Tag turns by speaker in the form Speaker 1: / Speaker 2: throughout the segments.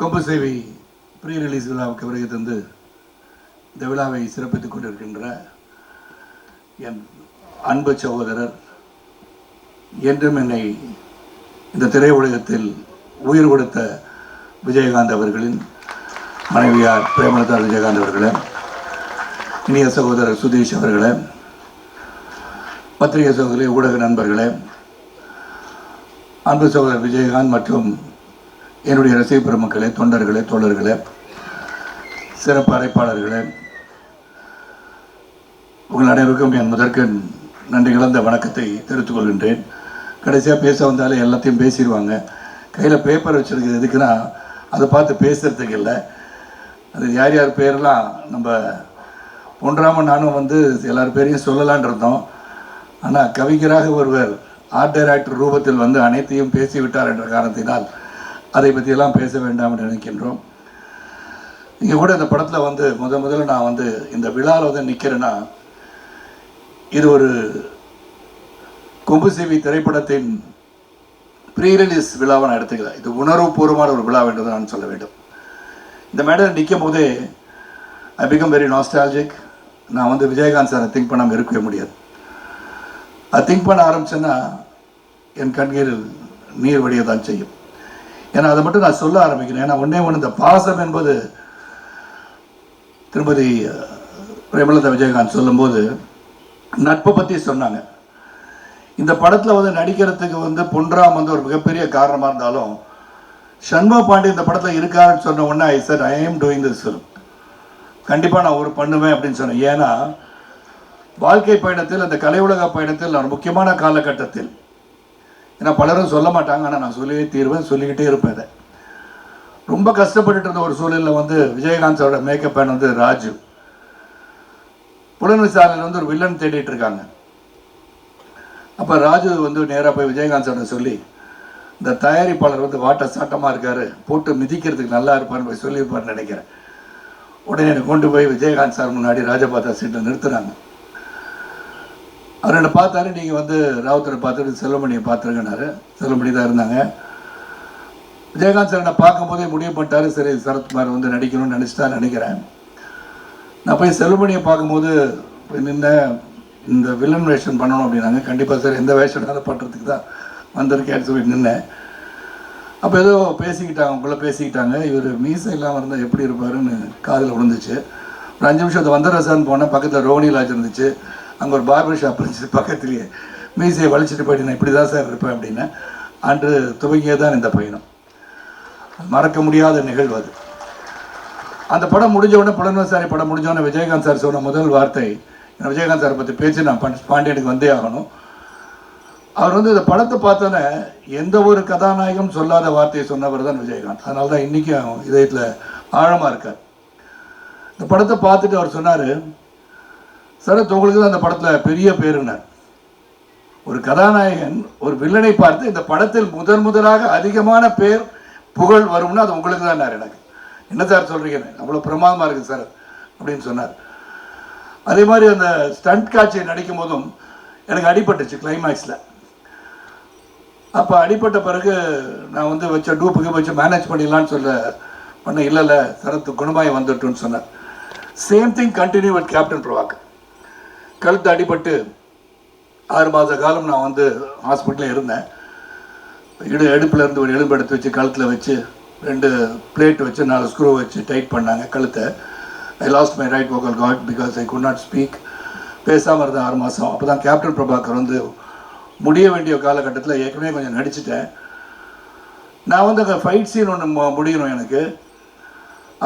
Speaker 1: கொம்பசேவை pre release விழாவுக்கு பிறகு தந்து இந்த விழாவை சிறப்பித்துக் கொண்டிருக்கின்ற என் அன்பு சகோதரர் என்றும் என்னை இந்த திரையுலகத்தில் உயிர் கொடுத்த விஜயகாந்த் அவர்களின் மனைவியார் பிரேமலதா விஜயகாந்த் அவர்களே இனிய சகோதரர் சுதீஷ் அவர்களே பத்திரிகை சகோதரி ஊடக நண்பர்களே அன்பு சகோதரர் விஜயகாந்த் மற்றும் என்னுடைய ரசிக பெருமக்களே தொண்டர்களே தோழர்களே சிறப்பு அழைப்பாளர்களே உங்கள் அனைவருக்கும் என் முதற்கு நன்றி கலந்த வணக்கத்தை தெரிவித்துக் கொள்கின்றேன் கடைசியாக பேச வந்தாலே எல்லாத்தையும் பேசிடுவாங்க கையில் பேப்பர் வச்சுருக்கிறது எதுக்குன்னா அதை பார்த்து பேசுகிறதுக்கு இல்லை அது யார் யார் பேரெலாம் நம்ம ஒன்றாம நானும் வந்து எல்லார் பேரையும் சொல்லலான் இருந்தோம் ஆனால் கவிஞராக ஒருவர் ஆர்ட் டைரக்டர் ரூபத்தில் வந்து அனைத்தையும் பேசிவிட்டார் என்ற காரணத்தினால் அதை பற்றியெல்லாம் பேச வேண்டாம் என்று நினைக்கின்றோம் இங்கே கூட இந்த படத்தில் வந்து முத முதல்ல நான் வந்து இந்த விழாவில் வந்து நிற்கிறேன்னா இது ஒரு கொம்பு திரைப்படத்தின் ப்ரீ ரிலீஸ் விழாவை நான் எடுத்துக்கிறேன் இது உணர்வு பூர்வமான ஒரு விழா வேண்டும் நான் சொல்ல வேண்டும் இந்த மேடையில் நிற்கும் போதே ஐ பிகம் வெரி நாஸ்டாலஜிக் நான் வந்து விஜயகாந்த் சாரை திங்க் பண்ணாமல் இருக்கவே முடியாது அது திங்க் பண்ண ஆரம்பிச்சேன்னா என் கண்கீரில் நீர் வடியதான் தான் செய்யும் ஏன்னா அதை மட்டும் நான் சொல்ல ஆரம்பிக்கிறேன் ஏன்னா ஒன்றே ஒன்று இந்த பாசம் என்பது திருமதி பிரேமலதா விஜயகாந்த் சொல்லும்போது நட்பு பற்றி சொன்னாங்க இந்த படத்தில் வந்து நடிக்கிறதுக்கு வந்து பொன்ராம் வந்து ஒரு மிகப்பெரிய காரணமாக இருந்தாலும் சண்முக பாண்டி இந்த படத்தில் இருக்காருன்னு சொன்ன உடனே I sir I am doing this film கண்டிப்பாக நான் ஒரு பண்ணுவேன் அப்படின்னு சொன்னேன் ஏன்னா வாழ்க்கை பயணத்தில் அந்த கலை உலக பயணத்தில் நான் முக்கியமான காலகட்டத்தில் ஏன்னா பலரும் சொல்ல மாட்டாங்க ஆனால் நான் சொல்லி தீர்வேன் சொல்லிக்கிட்டே இருப்பேன் அதை ரொம்ப கஷ்டப்பட்டுட்டு இருந்த ஒரு சூழலில் வந்து விஜயகாந்த் சாரோட மேக்கப் பேன் வந்து ராஜு புலன் விசாரணையில் வந்து ஒரு வில்லன் தேடிட்டு இருக்காங்க அப்போ ராஜு வந்து நேராக போய் விஜயகாந்த் சார்ட்ட சொல்லி இந்த தயாரிப்பாளர் வந்து வாட்ட சாட்டமாக இருக்கார் போட்டு மிதிக்கிறதுக்கு நல்லா இருப்பான்னு போய் சொல்லியிருப்பார்னு நினைக்கிறேன் உடனே கொண்டு போய் விஜயகாந்த் சார் முன்னாடி ராஜபாதா சீட்டில் நிறுத்துறாங்க அவர் என்னை பார்த்தாரு நீங்கள் வந்து ராவுத்தரை பார்த்துட்டு செல்வமணியை பார்த்துருங்கனாரு செல்லமணி தான் இருந்தாங்க விஜயகாந்த் சார் என்னை பார்க்கும்போதே முடிவு பண்ணிட்டாரு சரி சரத்குமார் வந்து நடிக்கணும்னு நினச்சிட்டா நினைக்கிறேன் நான் போய் செல்வமணியை பார்க்கும்போது போய் நின்ன இந்த வில்லன் வேஷம் பண்ணணும் அப்படின்னாங்க கண்டிப்பாக சார் எந்த வேஷனாலும் பண்ணுறதுக்கு தான் வந்திருக்கேன்னு சொல்லி நின்னேன் அப்போ ஏதோ பேசிக்கிட்டாங்க உங்களை பேசிக்கிட்டாங்க இவர் மீசை இல்லாமல் இருந்தால் எப்படி இருப்பாருன்னு காதில் விழுந்துச்சு ஒரு அஞ்சு நிமிஷம் அந்த வந்தரசான்னு போனேன் பக்கத்தில் ரோஹினி லாஜ் இருந்துச்சு அங்கே ஒரு பார்பர் ஷாப் இருந்துச்சு பக்கத்துலேயே மீசையை வளைச்சிட்டு போயிட்டு இப்படி தான் சார் இருப்பேன் அப்படின்னு அன்று துவங்கிய தான் இந்த பயணம் மறக்க முடியாத நிகழ்வு அது அந்த படம் முடிஞ்ச புலன்வசாரி படம் முடிஞ்சோடனே விஜயகாந்த் சார் சொன்ன முதல் வார்த்தை விஜயகாந்த் சாரை பற்றி பேசி நான் பாண்டியனுக்கு வந்தே ஆகணும் அவர் வந்து இந்த படத்தை பார்த்தோன்னே எந்த ஒரு கதாநாயகம் சொல்லாத வார்த்தையை சொன்னவர் தான் விஜயகாந்த் அதனால தான் இன்றைக்கும் இதயத்தில் ஆழமாக இருக்கார் இந்த படத்தை பார்த்துட்டு அவர் சொன்னார் சரத் உங்களுக்கு தான் அந்த படத்தில் பெரிய பேருனர் ஒரு கதாநாயகன் ஒரு வில்லனை பார்த்து இந்த படத்தில் முதன் முதலாக அதிகமான பேர் புகழ் வரும்னு அது உங்களுக்கு தான் எனக்கு என்ன சார் சொல்கிறீங்க அவ்வளோ பிரமாதமாக இருக்குது சார் அப்படின்னு சொன்னார் அதே மாதிரி அந்த ஸ்டண்ட் காட்சியை நடிக்கும் போதும் எனக்கு அடிபட்டுச்சு கிளைமேக்ஸில் அப்போ அடிப்பட்ட பிறகு நான் வந்து வச்ச டூப்புக்கு வச்சு மேனேஜ் பண்ணிடலான்னு சொல்ல பண்ண இல்லை இல்லை சரத்து குணமாய் வந்துட்டுன்னு சொன்னார் same thing continue with captain Prabhakar கழுத்து அடிபட்டு ஆறு மாத காலம் நான் வந்து ஹாஸ்பிட்டலில் இருந்தேன் இடு எடுப்பில் இருந்து ஒரு எலும்பு எடுத்து வச்சு கழுத்தில் வச்சு ரெண்டு பிளேட் வச்சு நாலு ஸ்க்ரூ வச்சு டைட் பண்ணாங்க கழுத்தை I lost my right vocal cord because I could not speak பேசாமல் இருந்தேன் ஆறு மாதம் அப்போ தான் கேப்டன் பிரபாகர் வந்து முடிய வேண்டிய காலகட்டத்தில் ஏற்கனவே கொஞ்சம் நடிச்சிட்டேன் நான் வந்து ஃபைட் சீன் ஒன்று முடியணும் எனக்கு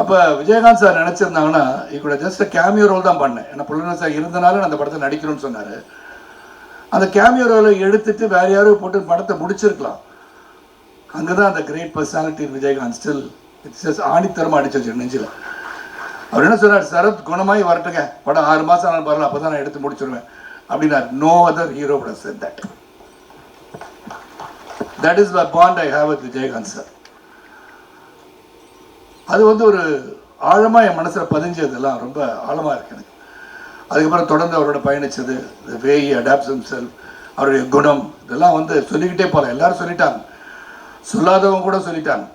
Speaker 1: அப்போ விஜயகாந்த் சார் நினச்சிருந்தாங்கன்னா இக்கூட ஜஸ்ட் கேமியோ ரோல் தான் பண்ணேன் ஏன்னா புள்ளன சார் இருந்தனாலும் அந்த படத்தை நடிக்கணும்னு சொன்னார் அந்த கேமியோ ரோலை எடுத்துட்டு வேறு யாரோ போட்டு படத்தை முடிச்சிருக்கலாம் அங்கே தான் அந்த great personality Vijayakanth still it's just ஆணித்தரமாக அடிச்சு வச்சு நெஞ்சில் அவர் என்ன சொன்னார் சரத் குணமாய் வரட்டுங்க படம் ஆறு மாதம் ஆனால் பரவாயில்ல அப்போ தான் நான் எடுத்து முடிச்சிருவேன் அப்படின்னார் நோ அதர் ஹீரோ கூட set that that is bond I have with Vijayakanth sir அது வந்து ஒரு ஆழமாக என் மனசில் பதிஞ்சதெல்லாம் ரொம்ப ஆழமாக இருக்கு எனக்கு அதுக்கப்புறம் தொடர்ந்து அவரோட பயணித்தது வே ஹி அடாப்ட்ஸ் அவருடைய குணம் இதெல்லாம் வந்து சொல்லிக்கிட்டே போகல எல்லாரும் சொல்லிட்டாங்க சொல்லாதவங்க கூட சொல்லிட்டாங்க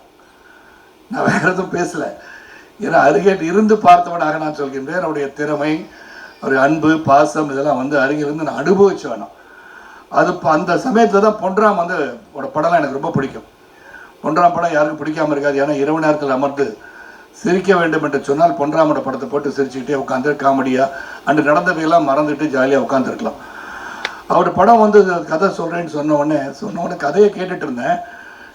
Speaker 1: நான் வேற எதுவும் பேசலை ஏன்னா அருகே இருந்து பார்த்தவனாக நான் சொல்கின்றேன் அவருடைய திறமை அவருடைய அன்பு பாசம் இதெல்லாம் வந்து அருகிலிருந்து நான் அனுபவிச்சு வேணும் அது அந்த சமயத்தில் தான் பொன்றாம் வந்து அவரோட படம்லாம் எனக்கு ரொம்ப பிடிக்கும் பொன்றாம் படம் யாருக்கும் பிடிக்காமல் இருக்காது ஏன்னா இரவு நேரத்தில் அமர்ந்து சிரிக்க வேண்டும் என்று சொன்னால் பொன்றாமட படத்தை போட்டு சிரிச்சுக்கிட்டே உட்காந்து காமெடியாக அன்று நடந்தவையெல்லாம் மறந்துட்டு ஜாலியாக உட்காந்துருக்கலாம் அவர் படம் வந்து கதை சொல்கிறேன்னு சொன்ன உடனே சொன்ன உடனே கதையை கேட்டுட்டு இருந்தேன்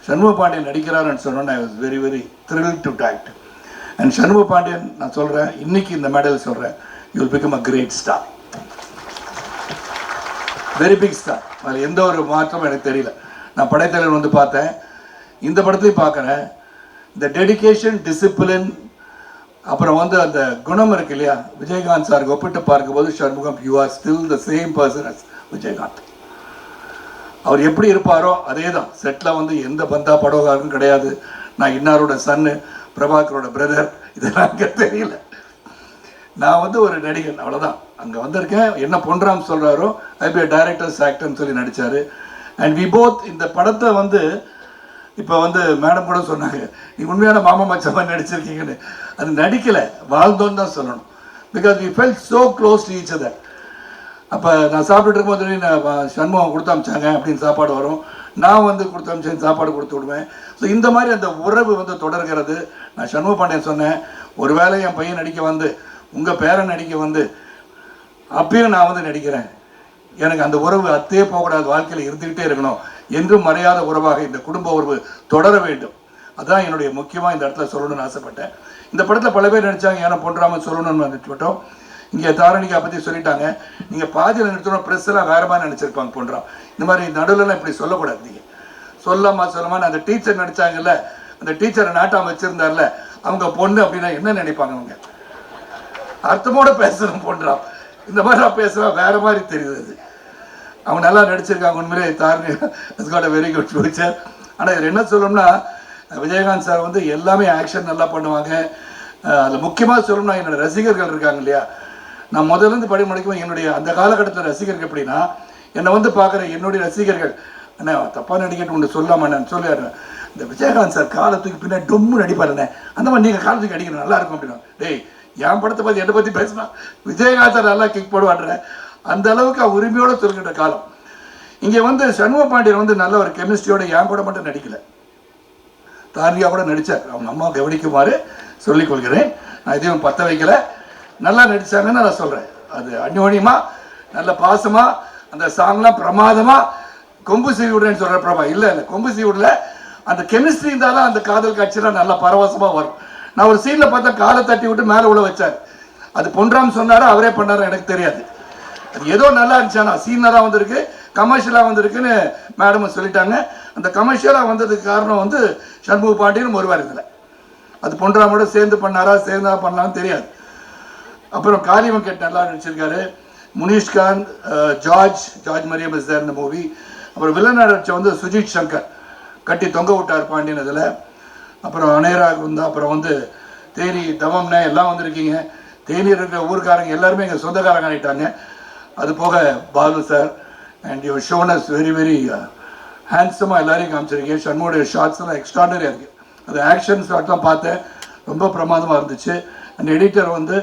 Speaker 1: சண்முக பாண்டியன் நடிக்கிறாருன்னு சொன்னோன்னே I was very very thrill to act and Shanmuga Pandian நான் சொல்கிறேன் இன்னைக்கு இந்த மேடல் சொல்கிறேன் you will become a great star very big star அதில் எந்த ஒரு மாற்றமும் எனக்கு தெரியல நான் படைத்தலைவர் வந்து பார்த்தேன் இந்த படத்தை பார்க்குறேன் இந்த டெடிக்கேஷன் டிசிப்ளின் அப்புறம் வந்து அந்த குணம் இருக்கு இல்லையா விஜயகாந்த் சாருக்கு ஒப்பிட்டு பார்க்கும்போது Shanmugam you are still the same person as Vijayakanth அவர் எப்படி இருப்பாரோ அதே தான் செட்டில் வந்து எந்த பந்தா படோகாரும் கிடையாது நான் இன்னாரோட சன்னு பிரபாகரோட பிரதர் இதெல்லாம் அங்கே தெரியல நான் வந்து ஒரு நடிகன் அவ்வளோதான் அங்கே வந்திருக்கேன் என்ன பொன்றாம் சொல்கிறாரோ ஐபிஏ டைரக்டர்ஸ் ஆக்டர்னு சொல்லி நடித்தார் அண்ட் வி போத் இந்த படத்தை வந்து இப்போ வந்து மேடம் கூட சொன்னாங்க நீ உண்மையான மாமா மச்சமாக நடிச்சிருக்கீங்கன்னு அது நடிக்கலை வாழ்ந்தோன்னு தான் சொல்லணும் because we felt so close to each other அப்போ நான் சாப்பிட்டுட்டு இருக்கும்போது நான் சண்முகம் கொடுத்து அமிச்சாங்க அப்படின்னு சாப்பாடு வரும் நான் வந்து கொடுத்து அமிச்சேன் சாப்பாடு கொடுத்து விடுவேன் ஸோ இந்த மாதிரி அந்த உறவு வந்து தொடர்கிறது நான் சண்முக பாண்டியன் சொன்னேன் ஒருவேளை என் பையன் நடிக்க வந்து உங்கள் பேரன் நடிக்க வந்து அப்பயும் நான் வந்து நடிக்கிறேன் எனக்கு அந்த உறவு அத்தையே போகக்கூடாது வாழ்க்கையில் இருந்துக்கிட்டே இருக்கணும் என்றும் மறையாத உறவாக இந்த குடும்ப உறவு தொடர வேண்டும் அதுதான் என்னுடைய முக்கியமாக இந்த இடத்துல சொல்லணும்னு ஆசைப்பட்டேன் இந்த படத்தில் பல பேர் நினச்சாங்க ஏன்னா பொன்றாமல் சொல்லணும்னு வந்துட்டோம் இங்கே தாரணிக்கா பற்றி சொல்லிட்டாங்க நீங்கள் பாதியில் நிறுத்தணும் ப்ரெஸ்ஸெல்லாம் வேறு மாதிரி நினச்சிருப்பாங்க பொன்றா இந்த மாதிரி நடுவில்லாம் இப்படி சொல்லக்கூடாது நீங்கள் சொல்லாமா சொல்லாமல் அந்த டீச்சர் நினச்சாங்கல்ல அந்த டீச்சரை நாட்டாம வச்சிருந்தார்ல அவங்க பொண்ணு அப்படின்னா என்ன நினைப்பாங்க அவங்க அர்த்தமோடு பேசணும் பொன்றாம் இந்த மாதிரி நான் பேசுகிறேன் வேற மாதிரி தெரியுது அது அவங்க நல்லா நடிச்சிருக்காங்க உண்மையிலே Dharani it's very good future ஆனால் இதில் என்ன சொல்லணும்னா விஜயகாந்த் சார் வந்து எல்லாமே ஆக்ஷன் நல்லா பண்ணுவாங்க அதில் முக்கியமாக சொல்லணும்னா என்னோடய ரசிகர்கள் இருக்காங்க இல்லையா நான் முதலேருந்து படி முடிக்கும் என்னுடைய அந்த காலகட்டத்தில் ரசிகர்கள் எப்படின்னா என்னை வந்து பார்க்குற என்னுடைய ரசிகர்கள் என்ன தப்பாக நடிக்கட்டு ஒன்று சொல்லாமல் நான் சொல்லிடுறேன் இந்த விஜயகாந்த் சார் காலை தூக்கி டொம்மு டொம்முன்னு அடிப்பாருண்ணே அந்த மாதிரி நீங்கள் காலத்துக்கு அடிக்கணும் நல்லா இருக்கும் அப்படின்னா டேய் என் படத்தை பற்றி என்னை பற்றி பேசினா விஜயகாந்த் சார் நல்லா கிக் போடுவாடுறேன் அந்த அளவுக்கு அவர் உரிமையோட சொல்கின்ற காலம் இங்கே வந்து சண்முக பாண்டியன் வந்து நல்ல ஒரு கெமிஸ்ட்ரியோட என் கூட மட்டும் நடிக்கலை தாரியா கூட நடித்தார் அவங்க அம்மா கவனிக்குமாறு சொல்லிக் கொள்கிறேன் நான் இதையும் பற்ற வைக்கல நல்லா நடித்தாங்கன்னு நான் சொல்கிறேன் அது அந்யோன்யமாக நல்ல பாசமாக அந்த சாங்லாம் பிரமாதமாக கொம்பு விடுறேன்னு சொல்கிற பிரபா இல்லை இல்லை கொம்பு விடல அந்த கெமிஸ்ட்ரி இருந்தாலும் அந்த காதல் காட்சியெலாம் நல்லா பரவசமாக வரும் நான் ஒரு சீனில் பார்த்தா காலை தட்டி விட்டு மேலே உள்ள வச்சார் அது பொன்றாம் சொன்னாரா அவரே பண்ணாரோ எனக்கு தெரியாது ஏதோ நல்லா இருந்துச்சு ஆனால் சீனராக வந்திருக்கு கமர்ஷியலாக வந்திருக்குன்னு மேடம் சொல்லிட்டாங்க அந்த கமர்ஷியலாக வந்ததுக்கு காரணம் வந்து சண்முக பாண்டியன் ஒரு வாரத்தில் அது மட்டும் சேர்ந்து பண்ணாரா சேர்ந்தா பண்ணலாம்னு தெரியாது அப்புறம் காரியம் கேட் நல்லா நடிச்சிருக்காரு முனிஷ்காந்த் ஜார்ஜ் ஜார்ஜ் மரியம் இந்த மூவி அப்புறம் வில்லன் நடிச்ச வந்து சுஜித் சங்கர் கட்டி தொங்க விட்டார் பாண்டியன் அதில் அப்புறம் அனேராக இருந்தா அப்புறம் வந்து தேனி தவம்னா எல்லாம் வந்திருக்கீங்க தேனி இருக்கிற ஊர்க்காரங்க எல்லாருமே எங்கள் சொந்தக்காரங்க ஆகிட்டாங்க அது போக பாலு சார் அண்ட் யுவர் ஷோனஸ் வெரி வெரி ஹேண்ட்ஸமாக எல்லாரையும் காமிச்சிருக்கேன் ஷண்முடைய ஷார்ட்ஸ் எல்லாம் எக்ஸ்ட்ராடனரியாக இருக்குது அது ஆக்ஷன் தான் பார்த்தேன் ரொம்ப பிரமாதமாக இருந்துச்சு அண்ட் எடிட்டர் வந்து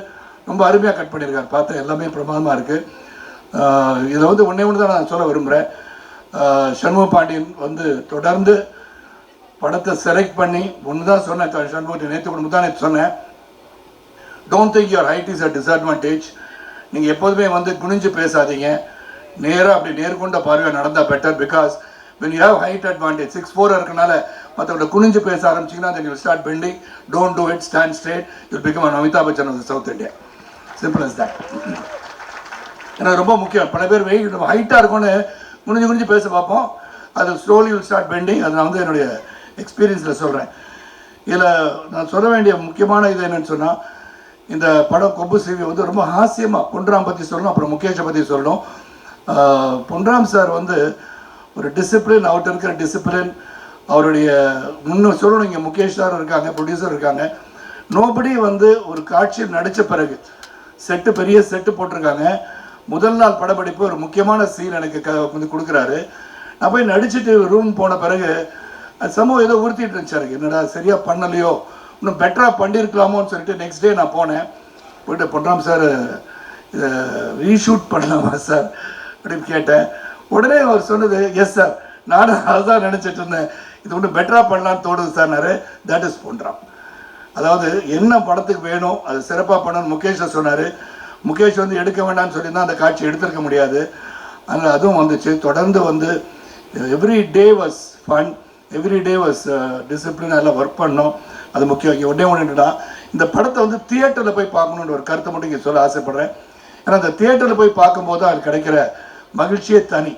Speaker 1: ரொம்ப அருமையாக கட் பண்ணியிருக்கார் பார்த்தேன் எல்லாமே பிரமாதமாக இருக்குது இதை வந்து ஒன்றே ஒன்று தான் நான் சொல்ல விரும்புகிறேன் சண்முக பாண்டியன் வந்து தொடர்ந்து படத்தை செலக்ட் பண்ணி ஒன்று தான் சொன்னேன் சண்முகத்தை நேற்று ஒன்று தான் நேற்று சொன்னேன் don't think your height is a disadvantage நீங்கள் எப்போதுமே வந்து குனிஞ்சு பேசாதீங்க நேராக அப்படி நேர்கொண்ட பார்வை நடந்தால் better because when you have height advantage six four இருக்கனால மற்றவங்க குனிஞ்சு பேச ஆரம்பிச்சிங்கன்னா then you start bending don't do it stand straight you become an Amitabh Bachchan of South India simple as that ஏன்னா ரொம்ப முக்கியம் பல பேர் வெயிட் நம்ம ஹைட்டாக இருக்கும்னு குனிஞ்சு குனிஞ்சு பேச பார்ப்போம் அது ஸ்லோலி யூ ஸ்டார்ட் பெண்டிங் அது நான் வந்து என்னுடைய எக்ஸ்பீரியன்ஸில் சொல்கிறேன் இதில் நான் சொல்ல வேண்டிய முக்கியமான இது என்னென்னு சொன்னால் இந்த படம் கொம்பு சிவி வந்து ரொம்ப ஹாஸ்யமாக பொன்ராம் பற்றி சொல்லணும் அப்புறம் முகேஷை பற்றி சொல்லணும் பொன்ராம் சார் வந்து ஒரு டிசிப்ளின் அவர்கிட்ட இருக்கிற டிசிப்ளின் அவருடைய முன்ன சொல்லணும் இங்கே முகேஷ் சார் இருக்காங்க ப்ரொடியூசர் இருக்காங்க நோபடி வந்து ஒரு காட்சி நடித்த பிறகு செட்டு பெரிய செட்டு போட்டிருக்காங்க முதல் நாள் படப்பிடிப்பு ஒரு முக்கியமான சீன் எனக்கு க வந்து கொடுக்குறாரு நான் போய் நடிச்சுட்டு ரூம் போன பிறகு சமூகம் ஏதோ உறுத்திட்டு இருந்துச்சு என்னடா சரியாக பண்ணலையோ இன்னும் பெட்டராக பண்ணியிருக்கலாமோன்னு சொல்லிட்டு நெக்ஸ்ட் டே நான் போனேன் போயிட்டு பொன்ராம் சார் இதை ரீஷூட் பண்ணலாமா சார் அப்படின்னு கேட்டேன் உடனே அவர் சொன்னது எஸ் சார் நானும் அதுதான் நினச்சிட்டு இருந்தேன் இது ஒன்று பெட்டராக பண்ணலான்னு தோணுது சார்னாரு தட் இஸ் பொன்ராம் அதாவது என்ன படத்துக்கு வேணும் அது சிறப்பாக பண்ணணும் முகேஷை சொன்னார் முகேஷ் வந்து எடுக்க வேண்டாம்னு தான் அந்த காட்சி எடுத்திருக்க முடியாது அதனால் அதுவும் வந்துச்சு தொடர்ந்து வந்து every day was fun every day was discipline அதில் ஒர்க் பண்ணோம் அது முக்கியம் உடனே ஒன்றுடா இந்த படத்தை வந்து தியேட்டரில் போய் பார்க்கணுன்ற ஒரு கருத்தை மட்டும் இங்கே சொல்ல ஆசைப்படுறேன் ஏன்னா அந்த தியேட்டரில் போய் பார்க்கும்போது அது கிடைக்கிற மகிழ்ச்சியே தனி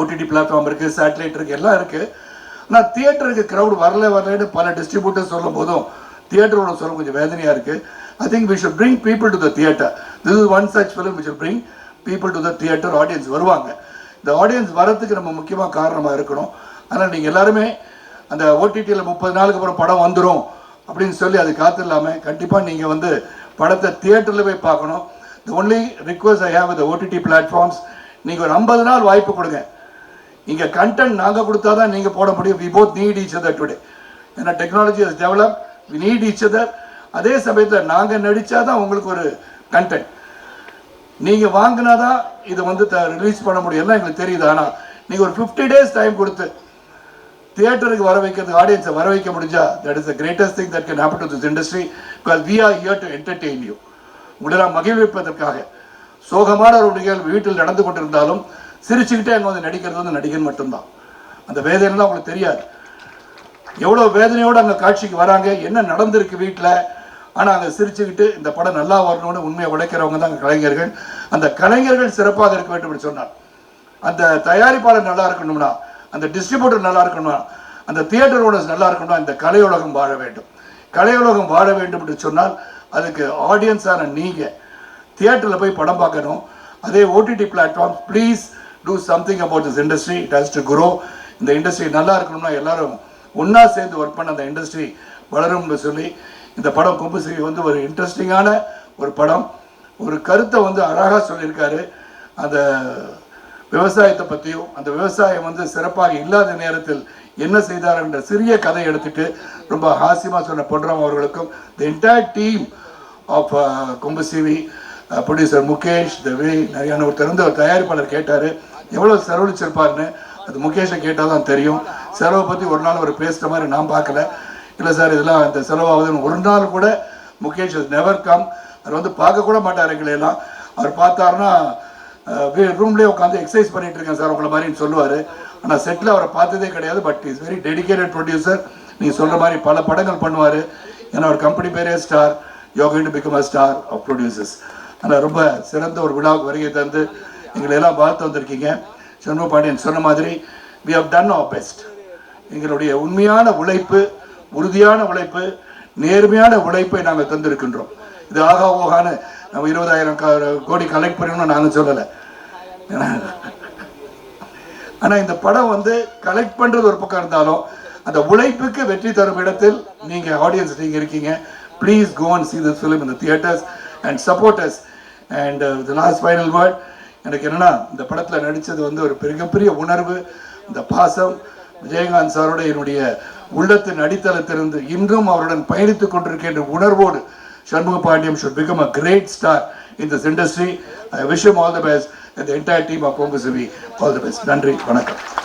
Speaker 1: ஓடிடி பிளாட்ஃபார்ம் இருக்குது சேட்டலைட் இருக்குது எல்லாம் இருக்குது ஆனால் தியேட்டருக்கு க்ரௌட் வரல வரலன்னு பல டிஸ்ட்ரிபியூட்டர் சொல்லும் போதும் தியேட்டரோட சொல்ல கொஞ்சம் வேதனையாக இருக்குது I think we should bring people to the theatre this is one such film we should bring people to the theatre audience வருவாங்க இந்த ஆடியன்ஸ் வரத்துக்கு நம்ம முக்கியமாக காரணமாக இருக்கணும் ஆனால் நீங்கள் எல்லாருமே அந்த ஓடிடியில் முப்பது நாளுக்கு அப்புறம் படம் வந்துடும் அப்படின்னு சொல்லி அது காத்து இல்லாமல் கண்டிப்பாக நீங்கள் வந்து படத்தை தியேட்டரில் போய் பார்க்கணும் the only request I have the OTT platforms நீங்கள் ஒரு ஐம்பது நாள் வாய்ப்பு கொடுங்க இங்கே கண்டென்ட் நாங்கள் கொடுத்தா தான் நீங்கள் போட முடியும் we both need each other today ஏன்னா technology is develop we need each other அதே சமயத்தில் நாங்கள் நடித்தா தான் உங்களுக்கு ஒரு கண்டென்ட் நீங்கள் வாங்கினா தான் இதை வந்து ரிலீஸ் பண்ண முடியும் எல்லாம் எங்களுக்கு தெரியுது ஆனால் நீங்கள் ஒரு ஃபிஃப்டி டேஸ் டைம் கொடுத்து தியேட்டருக்கு வர வைக்கிறது ஆடியன்ஸை வர வைக்க முடிஞ்சா that is the greatest thing that can happen to this industry because we are here to entertain you உங்களை நான் மகிழ்விப்பதற்காக சோகமான ஒரு நிகழ்வு வீட்டில் நடந்து கொண்டிருந்தாலும் சிரிச்சுக்கிட்டே அங்கே வந்து நடிக்கிறது வந்து நடிகன் மட்டும்தான் அந்த வேதனைலாம் அவங்களுக்கு தெரியாது எவ்வளோ வேதனையோடு அங்கே காட்சிக்கு வராங்க என்ன நடந்திருக்கு வீட்டில் ஆனால் அங்கே சிரிச்சுக்கிட்டு இந்த படம் நல்லா வரணும்னு உண்மையை உழைக்கிறவங்க தான் அங்கே கலைஞர்கள் அந்த கலைஞர்கள் சிறப்பாக இருக்க வேண்டும் சொன்னார் அந்த தயாரிப்பாளர் நல்லா இருக்கணும்னா அந்த டிஸ்ட்ரிபியூட்டர் நல்லா இருக்கணும் அந்த தியேட்டரோட நல்லா இருக்கணும் இந்த கலையுலகம் வாழ வேண்டும் கலையுலகம் வாழ வேண்டும் என்று சொன்னால் அதுக்கு ஆடியன்ஸான நீங்கள் தியேட்டரில் போய் படம் பார்க்கணும் அதே OTT platform please do something about this industry it has to grow இந்த இண்டஸ்ட்ரி நல்லா இருக்கணும்னா எல்லாரும் ஒன்றா சேர்ந்து ஒர்க் பண்ண அந்த இண்டஸ்ட்ரி வளரும்னு சொல்லி இந்த படம் கொம்பு சிவி வந்து ஒரு இன்ட்ரெஸ்டிங்கான ஒரு படம் ஒரு கருத்தை வந்து அழகாக சொல்லியிருக்காரு அந்த விவசாயத்தை பற்றியும் அந்த விவசாயம் வந்து சிறப்பாக இல்லாத நேரத்தில் என்ன செய்தார் என்ற சிறிய கதை எடுத்துட்டு ரொம்ப ஹாசியமாக சொன்ன பொன்ராம் அவர்களுக்கும் த என்டையர் டீம் ஆஃப் கும்பசிவி ப்ரொடியூசர் முகேஷ் தவி நிறையான ஒருத்தர் வந்து ஒரு தயாரிப்பாளர் கேட்டார் எவ்வளோ செலவழிச்சிருப்பார்னு அது முகேஷை கேட்டால் தான் தெரியும் செலவை பற்றி ஒரு நாள் அவர் பேசுகிற மாதிரி நான் பார்க்கல இல்லை சார் இதெல்லாம் இந்த செலவாகுதுன்னு ஒரு நாள் கூட முகேஷ் நெவர் கம் அவர் வந்து பார்க்க கூட மாட்டார் எங்களையெல்லாம் அவர் பார்த்தாருன்னா ரூம்லேயே உட்காந்து எக்ஸசைஸ் பண்ணிட்டு இருக்கேன் சார் உங்களை மாதிரின்னு சொல்லுவார் ஆனால் செட்டில் அவரை பார்த்ததே கிடையாது but is very dedicated producer நீங்கள் சொல்கிற மாதிரி பல படங்கள் பண்ணுவார் ஏன்னா ஒரு கம்பெனி பேரே ஸ்டார் யோகன் to become a star of producers ஆனால் ரொம்ப சிறந்த ஒரு விழாவுக்கு வருகை தந்து எங்களை எல்லாம் பார்த்து வந்திருக்கீங்க சண்முக பாண்டியன் சொன்ன மாதிரி we have done our best எங்களுடைய உண்மையான உழைப்பு உறுதியான உழைப்பு நேர்மையான உழைப்பை நாங்கள் தந்திருக்கின்றோம் இது ஆகா ஓகான நம்ம இருபதாயிரம் கோடி கலெக்ட் பண்ணணும்னு நானும் சொல்லலை ஆனால் இந்த படம் வந்து கலெக்ட் பண்ணுறது ஒரு பக்கம் இருந்தாலும் அந்த உழைப்புக்கு வெற்றி தரும் இடத்தில் நீங்கள் ஆடியன்ஸ் நீங்கள் இருக்கீங்க please go and see this film இந்த theatres and supporters and the last final word எனக்கு என்னென்னா இந்த படத்தில் நடித்தது வந்து ஒரு மிகப்பெரிய உணர்வு இந்த பாசம் விஜயகாந்த் சாரோட என்னுடைய உள்ளத்தின் அடித்தளத்திலிருந்து இன்றும் அவருடன் பயணித்து கொண்டிருக்கின்ற உணர்வோடு Shanmugha Pandiam should become a great star in this industry. I wish him all the best and the entire team of Congress all the best. Nandri, Vanakkam.